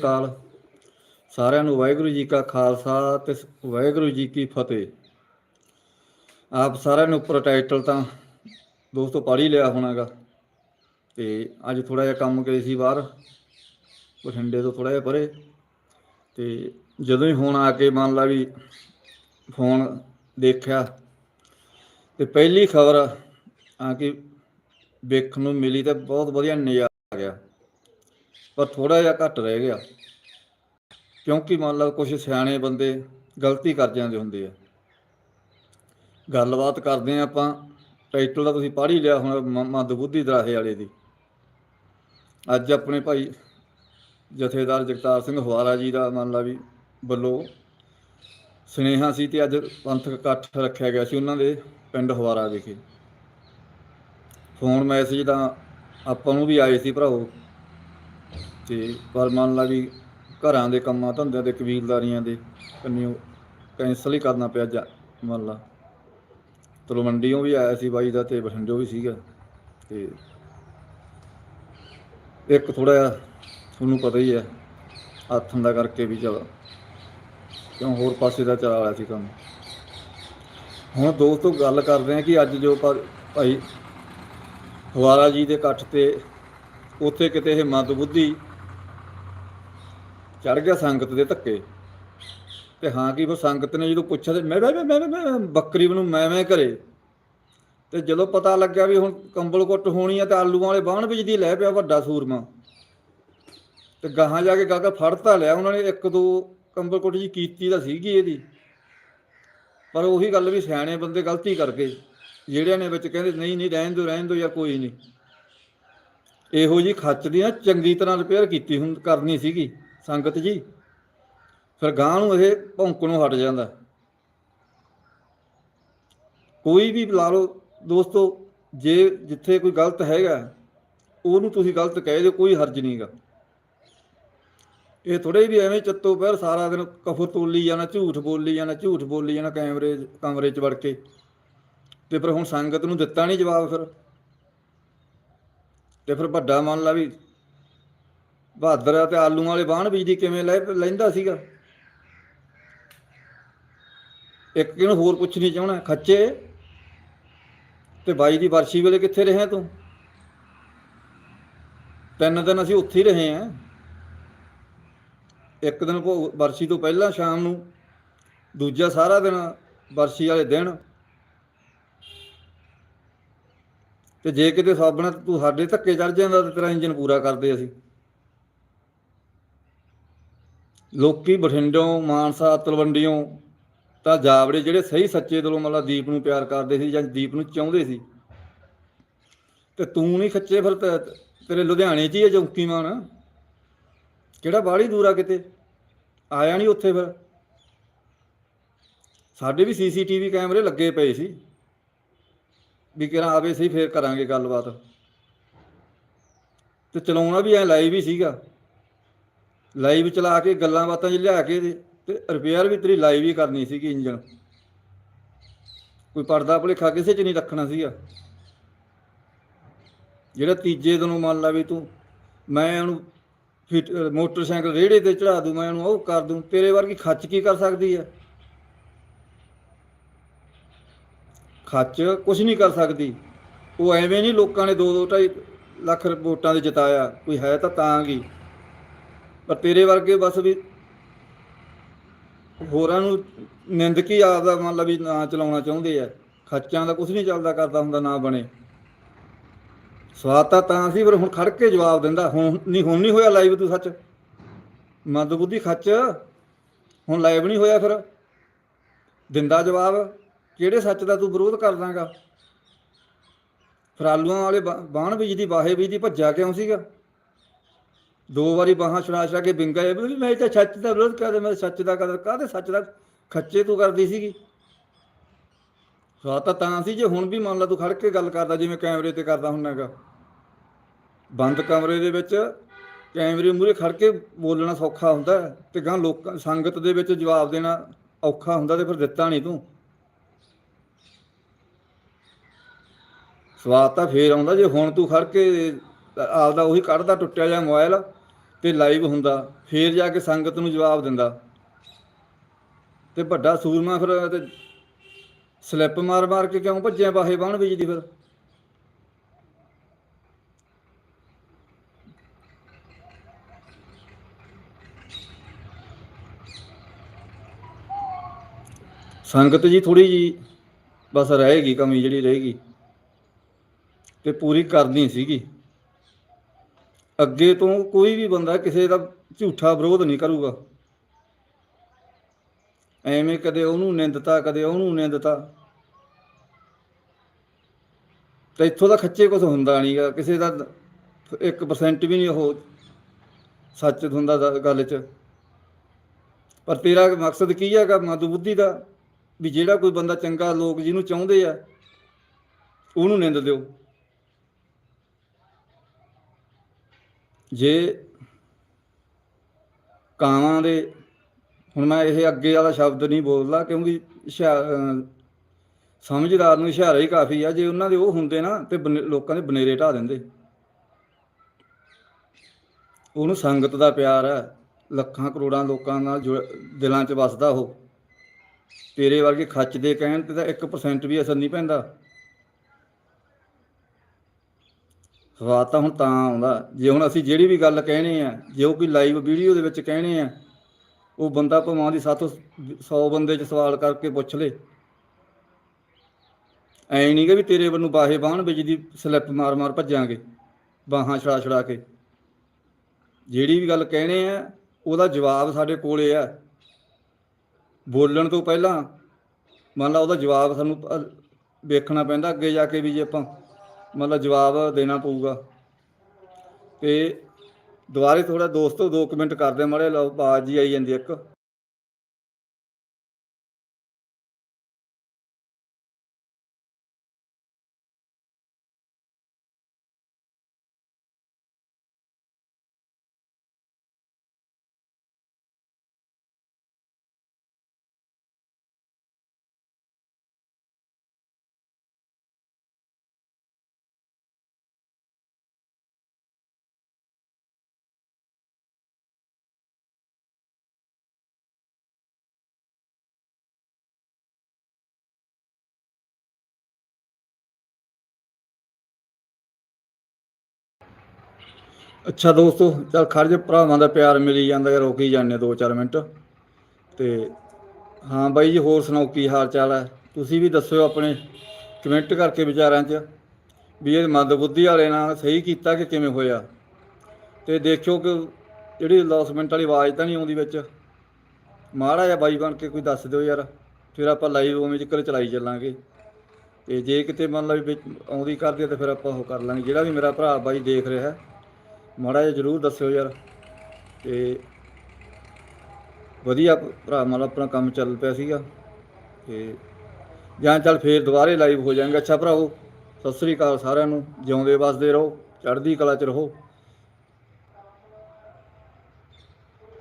ਕਾਲ। ਸਾਰਿਆਂ ਨੂੰ ਵਾਹਿਗੁਰੂ ਜੀ ਕਾ ਖਾਲਸਾ ਤੇ ਵਾਹਿਗੁਰੂ ਜੀ ਕੀ ਫਤਿਹ। ਆਪ ਸਾਰਿਆਂ ਨੂੰ ਉੱਪਰ ਟਾਈਟਲ ਤਾਂ ਦੋਸਤੋ ਪੜ੍ਹ ਹੀ ਲਿਆ ਹੋਣਾਗਾ। ਤੇ ਅੱਜ ਥੋੜਾ ਜਿਹਾ ਕੰਮ ਗਏ ਸੀ ਬਾਹਰ, ਬਠਿੰਡੇ ਤੋਂ ਥੋੜਾ ਜਿਹਾ ਪਰੇ। ਤੇ ਜਦੋਂ ਹੀ ਹੁਣ ਆ ਕੇ ਮੰਨ ਲਾ ਵੀ ਫੋਨ ਦੇਖਿਆ, ਤੇ ਪਹਿਲੀ ਖਬਰ ਆ ਕਿ ਵੇਖਣ ਨੂੰ ਮਿਲੀ ਤਾਂ ਬਹੁਤ ਵਧੀਆ ਨਜ਼ਾਰਾ ਪਰ ਥੋੜਾ ਜਿਹਾ ਘੱਟ ਰਹਿ ਗਿਆ। ਕਿਉਂਕਿ ਮੰਨ ਲਓ ਕੁਝ ਸਿਆਣੇ ਬੰਦੇ ਗਲਤੀ ਕਰ ਜਾਂਦੇ ਹੁੰਦੇ ਆ। ਗੱਲਬਾਤ ਕਰਦੇ ਆ ਆਪਾਂ, ਟਾਈਟਲ ਦਾ ਤੁਸੀਂ ਪੜ੍ਹ ਹੀ ਲਿਆ ਹੁਣ ਮਦ ਬੁੱਧੀ ਦਰਾਹੇ ਵਾਲੇ ਦੀ। ਅੱਜ ਆਪਣੇ ਭਾਈ ਜਥੇਦਾਰ ਜਗਤਾਰ ਸਿੰਘ ਹਵਾਰਾ ਜੀ ਦਾ ਮੰਨ ਲਾ ਵੀ ਵੱਲੋਂ ਸੁਨੇਹਾ ਸੀ ਤੇ ਅੱਜ ਪੰਥਕ ਇਕੱਠ ਰੱਖਿਆ ਗਿਆ ਸੀ ਉਹਨਾਂ ਦੇ ਪਿੰਡ ਹਵਾਰਾ ਵਿਖੇ। ਫੋਨ ਮੈਸੇਜ ਤਾਂ ਆਪਾਂ ਨੂੰ ਵੀ ਆਏ ਸੀ ਭਰਾਓ। ਤੇ ਪਰ ਮੰਨ ਲਾ ਵੀ ਘਰਾਂ ਦੇ ਕੰਮਾਂ, ਧੰਦਿਆਂ ਦੇ, ਕਬੀਲਦਾਰੀਆਂ ਦੇ ਕੰਨਿਓ ਕੈਂਸਲ ਹੀ ਕਰਨਾ ਪਿਆ ਜਾ, ਮੰਨ ਲਾ। ਤਲਵੰਡੀੋਂ ਵੀ ਆਇਆ ਸੀ ਬਾਈ ਦਾ ਤੇ ਬਠਿੰਡਿਓਂ ਵੀ ਸੀਗਾ ਤੇ ਇੱਕ ਥੋੜਾ ਜਿਹਾ ਤੁਹਾਨੂੰ ਪਤਾ ਹੀ ਹੈ, ਹੱਥਾਂ ਦਾ ਕਰਕੇ ਵੀ ਚਲ, ਕਿਉਂ ਹੋਰ ਪਾਸੇ ਦਾ ਚਲਾ ਆਇਆ ਸੀ ਕੰਮ। ਹੁਣ ਦੋਸਤੋ ਗੱਲ ਕਰਦੇ ਆ ਕਿ ਅੱਜ ਜੋ ਭਾ- ਭਾਈ ਹਵਾਰਾ ਜੀ ਦੇ ਇਕੱਠ ਤੇ ਉੱਥੇ ਕਿਤੇ ਇਹ ਮੰਦ ਬੁੱਧੀ ਚੜ ਗਿਆ ਸੰਗਤ ਦੇ ਧੱਕੇ। ਤੇ ਹਾਂ ਕਿ ਫਿਰ ਸੰਗਤ ਨੇ ਜਦੋਂ ਪੁੱਛਿਆ ਤੇ ਮੈਂ ਮੈਂ ਮੈਂ ਮੈਂ- ਬੱਕਰੀ ਨੂੰ ਮੈਂ ਮੈਂ ਕਰੇ ਤੇ ਜਦੋਂ ਪਤਾ ਲੱਗਿਆ ਵੀ ਹੁਣ ਕੰਬਲ ਕੁੱਟ ਹੋਣੀ ਆ ਤੇ ਆਲੂਆਂ ਵਾਲੇ ਬਾਣ ਵਿੱਚ ਦੀ ਲੈ ਪਿਆ ਵੱਡਾ ਸੂਰਮਾ। ਤੇ ਗਾਹਾਂ ਜਾ ਕੇ ਗਾਗਾ ਫੜਤਾ ਲਿਆ, ਉਹਨਾਂ ਨੇ ਇੱਕ ਦੋ ਕੰਬਲ ਕੁੱਟ ਜੀ ਕੀਤੀ ਤਾਂ ਸੀਗੀ ਇਹਦੀ। ਪਰ ਉਹੀ ਗੱਲ ਵੀ ਸਿਆਣੇ ਬੰਦੇ ਗਲਤੀ ਕਰਕੇ ਜਿਹੜਿਆਂ ਨੇ ਵਿੱਚ ਕਹਿੰਦੇ, ਨਹੀਂ ਨਹੀਂ, ਰਹਿਣ ਦਿਓ ਰਹਿਣ ਦਿਓ ਜਾਂ ਕੋਈ ਨਹੀਂ। ਇਹੋ ਜੀ ਖੱਚ ਦੀ ਨਾ ਚੰਗੀ ਤਰ੍ਹਾਂ ਰਿਪੇਅਰ ਕੀਤੀ ਹੁਣ ਕਰਨੀ ਸੀਗੀ। ਸੰਗਤ ਜੀ, ਫਿਰ ਗਾਂ ਨੂੰ ਇਹ ਭੌਂਕਣੋਂ ਹਟ ਜਾਂਦਾ। ਕੋਈ ਵੀ ਲਾ ਲਓ, ਦੋਸਤੋ, ਜੇ ਜਿੱਥੇ ਕੋਈ ਗਲਤ ਹੈਗਾ, ਉਹਨੂੰ ਤੁਸੀਂ ਗਲਤ ਕਹਿ ਦਿਓ, ਕੋਈ ਹਰਜ ਨਹੀਂਗਾ ਇਹ ਥੋੜੇ ਵੀ ਐਵੇਂ ਚੱਤੋ ਪੈਰ ਸਾਰਾ ਦਿਨ ਕਫਰ ਤੋਲੀ ਜਾਣਾ, ਝੂਠ ਬੋਲੀ ਜਾਣਾ, ਝੂਠ ਬੋਲੀ ਜਾਣਾ ਕੈਮਰੇ, ਕਮਰੇ 'ਚ ਵੜ ਕੇ। ਤੇ ਫਿਰ ਹੁਣ ਸੰਗਤ ਨੂੰ ਦਿੱਤਾ ਨਹੀਂ ਜਵਾਬ ਫਿਰ। ਤੇ ਫਿਰ ਵੱਡਾ ਮੰਨ ਲਾ ਵੀ ਬਹਾਦਰ ਤੇ ਆਲੂ ਵਾਲੇ ਬਾਣ ਬੀਜਦੀ ਕਿਵੇਂ ਲੈ ਲੈਂਦਾ ਸੀਗਾ? ਇੱਕ ਕਿਹਨੂੰ ਹੋਰ ਪੁੱਛਣੀ ਚਾਹਣਾ ਖੱਚੇ। ਤੇ ਬਾਈ ਦੀ ਵਰਸ਼ੀ ਵੇਲੇ ਕਿੱਥੇ ਰਹੇ ਤੂੰ? ਤਿੰਨ ਦਿਨ ਅਸੀਂ ਉੱਥੇ ਹੀ ਰਹੇ ਆ ਇੱਕ ਦਿਨ ਭੋਗ ਵਰਸ਼ੀ ਤੋਂ ਪਹਿਲਾਂ ਸ਼ਾਮ ਨੂੰ, ਦੂਜਾ ਸਾਰਾ ਦਿਨ ਵਰਸ਼ੀ ਵਾਲੇ ਦਿਨ। ਤੇ ਜੇ ਕਿਤੇ ਸਾਬਣਾ ਤੂੰ ਸਾਡੇ ਧੱਕੇ ਚੜ ਜਾਂਦਾ ਤੇ ਤੇਰਾ ਇੰਜਨ ਪੂਰਾ ਕਰਦੇ ਅਸੀਂ। ਲੋਕੀ ਬਠਿੰਡੋਂ ਮਾਨਸਾ ਤਲਵੰਡੀੋਂ ਤਾਂ ਜਾਵੜੇ ਜਿਹੜੇ ਸਹੀ ਸੱਚੇ ਦਿਲੋਂ ਮਤਲਬ ਦੀਪ ਨੂੰ ਪਿਆਰ ਕਰਦੇ ਸੀ ਜਾਂ ਦੀਪ ਨੂੰ ਚਾਹੁੰਦੇ ਸੀ। ਤੇ ਤੂੰ ਨਹੀਂ ਖੱਚੇ ਫਿਰ ਤੇਰੇ ਲੁਧਿਆਣੇ 'ਚ ਹੀ ਹੈ ਚੌਂਕੀ ਮਾਨ ਕਿਹੜਾ ਬਾਹਲੀ ਦੂਰ ਆ ਕਿਤੇ? ਆਇਆ ਨਹੀਂ ਉੱਥੇ ਫਿਰ। ਸਾਡੇ ਵੀ ਸੀਸੀਟੀਵੀ ਕੈਮਰੇ ਲੱਗੇ ਪਏ ਸੀ। ਵੀ ਕਿਹੜਾ ਆਵੇ ਸਹੀ ਫੇਰ ਕਰਾਂਗੇ ਗੱਲਬਾਤ। ਤੇ ਚਲਾਉਣਾ ਵੀ ਐ ਲਾਈਵ ਹੀ ਸੀਗਾ। ਲਾਈਵ ਚਲਾ ਕੇ ਗੱਲਾਂ ਬਾਤਾਂ 'ਚ ਲਿਆ ਕੇ ਤੇ- ਤੇ ਰਿਪੇਅਰ ਵੀ ਤੇਰੀ ਲਾਈਵ ਹੀ ਕਰਨੀ ਸੀਗੀ ਇੰਜਨ ਕੋਈ ਪਰਦਾ ਭੁਲੇਖਾ ਕਿਸੇ 'ਚ ਨਹੀਂ ਰੱਖਣਾ ਸੀਗਾ। ਜਿਹੜਾ ਤੀਜੇ ਦਿਨੋਂ ਮੰਨ ਲਾ ਵੀ ਤੂੰ ਮੈਂ ਉਹਨੂੰ ਫਿਟ ਮੋਟਰਸਾਈਕਲ ਰੇੜੇ ਤੇ ਚੜਾ ਦੂੰ, ਮੈਂ ਉਹਨੂੰ ਉਹ ਕਰ ਦੂੰ, ਤੇਰੇ ਵਰਗੀ ਖੱਚ ਕੀ ਕਰ ਸਕਦੀ ਹੈ ਖੱਚ ਕੁਝ ਨਹੀਂ ਕਰ ਸਕਦੀ। ਉਹ ਐਵੇਂ ਨਹੀਂ ਲੋਕਾਂ ਨੇ 2-2 2.5 ਲੱਖ ਵੋਟਾਂ ਦੇ ਜਿਤਾਇਆ, ਕੋਈ ਹੈ ਤਾਂ ਤਾਂ ਗਈ ਪਰ ਤੇਰੇ ਵਰਗੇ ਬਸ ਵੀ ਹੋਰਾਂ ਨੂੰ ਨਿੰਦਕੀ ਆਪਦਾ ਮੰਨ ਲਾ ਵੀ ਨਾ ਚਲਾਉਣਾ ਚਾਹੁੰਦੇ ਆ। ਖੱਚਾਂ ਦਾ ਕੁਝ ਨਹੀਂ ਚੱਲਦਾ ਕਰਦਾ ਹੁੰਦਾ, ਨਾ ਬਣੇ। ਸਵਾਦ ਤਾਂ ਤਾਂ ਸੀ, ਪਰ ਹੁਣ ਖੜ ਕੇ ਜਵਾਬ ਦਿੰਦਾ, ਹੁਣ ਨਹੀਂ ਹੁਣ ਨਹੀਂ ਹੋਇਆ ਲਾਈਵ ਤੂੰ ਸੱਚ? ਮੰਦ ਬੁੱਧੀ ਖੱਚ। ਹੁਣ ਲਾਈਵ ਨਹੀਂ ਹੋਇਆ ਫਿਰ? ਦਿੰਦਾ ਜਵਾਬ, ਕਿਹੜੇ ਸੱਚ ਦਾ ਤੂੰ ਵਿਰੋਧ ਕਰਦਾਗਾ? ਫਿਰ ਆਲੂਆਂ ਵਾਲੇ ਬਾ- ਬਾਣ ਬੀਜਦੀ, ਬਾਹੇ ਬੀਜਦੀ, ਭੱਜਿਆ ਕਿਉਂ ਸੀਗਾ? ਦੋ ਵਾਰੀ ਬਾਹਾਂ ਛੁਡਾ ਛੜਾ ਕੇ ਬਿੰਗਾ ਵੀ ਮੈਂ ਤਾਂ ਸੱਚ ਦਾ ਵਿਰੋਧ ਕਰਦਾ, ਮੈਂ ਸੱਚ ਦਾ ਕਦਰ ਕਾਹਦੇ ਸੱਚ ਦਾ ਖੱਚੇ ਤੂੰ ਕਰਦੀ ਸੀਗੀ। ਸਵਾਦ ਤਾਂ ਤਾਂ ਸੀ ਜੇ ਹੁਣ ਵੀ ਮੰਨ ਲਾ ਤੂੰ ਖੜ ਕੇ ਗੱਲ ਕਰਦਾ, ਜਿਵੇਂ ਕੈਮਰੇ ਤੇ ਕਰਦਾ ਹੁੰਨਾਗਾ ਬੰਦ ਕਮਰੇ ਦੇ ਵਿੱਚ ਕੈਮਰੇ ਮੂਹਰੇ ਖੜ ਕੇ ਬੋਲਣਾ ਸੌਖਾ ਹੁੰਦਾ ਤੇ ਗਾਂ ਲੋਕਾਂ, ਸੰਗਤ ਦੇ ਵਿੱਚ ਜਵਾਬ ਦੇਣਾ ਔਖਾ ਹੁੰਦਾ ਤੇ ਫਿਰ ਦਿੱਤਾ ਨਹੀਂ ਤੂੰ। ਸਵਾਦ ਤਾਂ ਫੇਰ ਆਉਂਦਾ, ਜੇ ਹੁਣ ਤੂੰ ਖੜ ਕੇ ਆਪਦਾ ਉਹੀ ਕੱਢਦਾ, ਟੁੱਟਿਆ ਜਿਹਾ ਮੋਬਾਈਲ ਤੇ ਲਾਈਵ ਹੁੰਦਾ, ਫੇਰ ਜਾ ਕੇ ਸੰਗਤ ਨੂੰ ਜਵਾਬ ਦਿੰਦਾ। ਤੇ ਵੱਡਾ ਸੂਰਮਾ ਫਿਰ ਤੇ ਸਲਿੱਪ ਮਾਰ ਮਾਰ ਕੇ ਕਿਉਂ ਭੱਜਿਆ ਬਾਹੇ ਬਾਣ ਵਿੱਚ ਦੀ ਫਿਰ? ਸੰਗਤ ਜੀ ਥੋੜੀ ਜੀ ਬਸ ਰਹੇਗੀ ਕਮੀ ਜਿਹੜੀ ਰਹੇਗੀ ਤੇ ਪੂਰੀ ਕਰਨੀ ਸੀਗੀ। ਅੱਗੇ ਤੋਂ ਕੋਈ ਵੀ ਬੰਦਾ ਕਿਸੇ ਦਾ ਝੂਠਾ ਵਿਰੋਧ ਨਹੀਂ ਕਰੂਗਾ। ਐਵੇਂ ਕਦੇ ਉਹਨੂੰ ਨਿੰਦਤਾ, ਕਦੇ ਉਹਨੂੰ ਨਿੰਦਤਾ। ਤੇ ਇੱਥੋਂ ਦਾ ਖੱਚੇ ਕੁਝ ਹੁੰਦਾ ਨਹੀਂਗਾ। ਕਿਸੇ ਦਾ 1% ਵੀ ਨਹੀਂ ਉਹ ਸੱਚ ਹੁੰਦਾ ਗੱਲ 'ਚ। ਪਰ ਤੇਰਾ ਮਕਸਦ ਕੀ ਹੈਗਾ ਮਧੂ ਬੁੱਧੀ ਦਾ? ਵੀ ਜਿਹੜਾ ਕੋਈ ਬੰਦਾ ਚੰਗਾ ਲੋਕ ਜਿਹਨੂੰ ਚਾਹੁੰਦੇ ਆ, ਉਹਨੂੰ ਨਿੰਦ ਦਿਓ। ਜੇ ਕਾਵਾਂ ਦੇ, ਹੁਣ ਮੈਂ ਇਹ ਅੱਗੇ ਵਾਲਾ ਸ਼ਬਦ ਨਹੀਂ ਬੋਲਦਾ ਕਿਉਂਕਿ ਸਮਝਦਾਰ ਨੂੰ ਇਸ਼ਾਰਾ ਹੀ ਕਾਫੀ ਆ, ਜੇ ਉਹਨਾਂ ਦੇ ਉਹ ਹੁੰਦੇ ਨਾ ਤੇ ਬਨੇ- ਲੋਕਾਂ ਦੇ ਬਨੇਰੇ ਢਾ ਦਿੰਦੇ। ਉਹਨੂੰ ਸੰਗਤ ਦਾ ਪਿਆਰ ਹੈ ਲੱਖਾਂ ਕਰੋੜਾਂ ਲੋਕਾਂ ਨਾਲ ਜੁੜ- ਦਿਲਾਂ 'ਚ ਵੱਸਦਾ ਉਹ। ਤੇਰੇ ਵਰਗੇ ਖੱਚ ਦੇ ਕਹਿਣ ਤੇ ਤਾਂ 1% ਵੀ ਅਸਰ ਨਹੀਂ ਪੈਂਦਾ। ਸਵਾਦ ਤਾਂ ਹੁਣ ਤਾਂ ਆਉਂਦਾ। ਜੇ ਹੁਣ ਅਸੀਂ ਜਿਹੜੀ ਵੀ ਗੱਲ ਕਹਿਣੇ ਆ, ਜੇ ਉਹ ਕੋਈ ਲਾਈਵ ਵੀਡੀਓ ਦੇ ਵਿੱਚ ਕਹਿਣੇ ਆ, ਉਹ ਬੰਦਾ ਭਾਵੇਂ ਦੀ 700 100 ਬੰਦੇ 'ਚ ਸਵਾਲ ਕਰਕੇ ਪੁੱਛ ਲੇ। ਐ ਨਹੀਂ ਕਿ ਵੀ ਤੇਰੇ ਵੱਲੋਂ ਬਾਹੇ ਬਾਹਣ ਵਿੱਚ ਦੀ ਸਲਿੱਪ ਮਾਰ ਮਾਰ ਭੱਜਾਂਗੇ, ਬਾਹਾਂ ਛੜਾ ਛੜਾ ਕੇ। ਜਿਹੜੀ ਵੀ ਗੱਲ ਕਹਿਣੇ ਆ, ਉਹਦਾ ਜਵਾਬ ਸਾਡੇ ਕੋਲੇ ਆ। ਬੋਲਣ ਤੋਂ ਪਹਿਲਾਂ, ਮੰਨ ਲਾ ਉਹਦਾ ਜਵਾਬ ਸਾਨੂੰ ਵੇਖਣਾ ਪੈਂਦਾ ਅੱਗੇ ਜਾ ਕੇ ਵੀ ਜੇ ਆਪਾਂ ਮਤਲਬ ਜਵਾਬ ਦੇਣਾ ਪਊਗਾ। ਤੇ ਦੁਬਾਰੇ ਥੋੜਾ ਦੋਸਤੋ 2 ਮਿੰਟ ਕਰਦੇ ਮਾਰੇ ਲਓ ਬਾਜ ਜੀ ਆਈ ਜਾਂਦੀ ਇੱਕ। ਅੱਛਾ ਦੋਸਤੋ, ਚਲ ਖੜ ਜੇ, ਭਰਾਵਾਂ ਦਾ ਪਿਆਰ ਮਿਲੀ ਜਾਂਦਾ ਰੋਕ ਹੀ ਜਾਂਦੇ 2-4 ਮਿੰਟ। ਤੇ ਹਾਂ ਬਾਈ ਜੀ, ਹੋਰ ਸੁਣਾਓ ਕੀ ਹਾਲ ਚਾਲ ਹੈ? ਤੁਸੀਂ ਵੀ ਦੱਸਿਓ ਆਪਣੇ ਕਮੈਂਟ ਕਰਕੇ ਵਿਚਾਰਾਂ 'ਚ ਵੀ ਇਹ ਮੰਦ ਬੁੱਧੀ ਵਾਲੇ ਨਾਲ ਸਹੀ ਕੀਤਾ ਕਿ ਕਿਵੇਂ ਹੋਇਆ? ਤੇ ਦੇਖਿਓ ਕਿ ਜਿਹੜੀ ਲੌਸਮੈਂਟ ਵਾਲੀ ਆਵਾਜ਼ ਤਾਂ ਨਹੀਂ ਆਉਂਦੀ ਵਿੱਚ। ਮਾੜਾ ਜਿਹਾ ਬਾਈ ਬਣ ਕੇ ਕੋਈ ਦੱਸ ਦਿਓ ਯਾਰ, ਫਿਰ ਆਪਾਂ ਲਾਈਵ ਉਵੇਂ ਜ਼ਿਕਰ ਚਲਾਈ ਚੱਲਾਂਗੇ। ਤੇ ਜੇ ਕਿਤੇ ਮੰਨ ਲਓ ਵੀ ਆਉਂਦੀ ਕਰਦੀ ਤਾਂ ਫਿਰ ਆਪਾਂ ਉਹ ਕਰ ਲਾਂਗੇ। ਜਿਹੜਾ ਵੀ ਮੇਰਾ ਭਰਾ ਬਾਈ ਦੇਖ ਰਿਹਾ ਮਾੜਾ ਜਿਹਾ ਜਰੂਰ ਦੱਸਿਓ ਯਾਰ। ਤੇ ਵਧੀਆ ਭਰਾ ਮਾਲ ਆਪਣਾ ਕੰਮ ਚੱਲ ਪਿਆ ਸੀਗਾ। ਤੇ ਜਾਂ ਚੱਲ ਫੇਰ ਦੁਬਾਰੇ ਲਾਈਵ ਹੋ ਜਾਾਂਗੇ ਅੱਛਾ ਭਰਾਓ ਸਤਿ ਸ੍ਰੀ ਅਕਾਲ ਸਾਰਿਆਂ ਨੂੰ। ਜਿਉਂਦੇ ਵਸਦੇ ਰਹੋ, ਚੜ੍ਹਦੀ ਕਲਾ ਚ ਰਹੋ।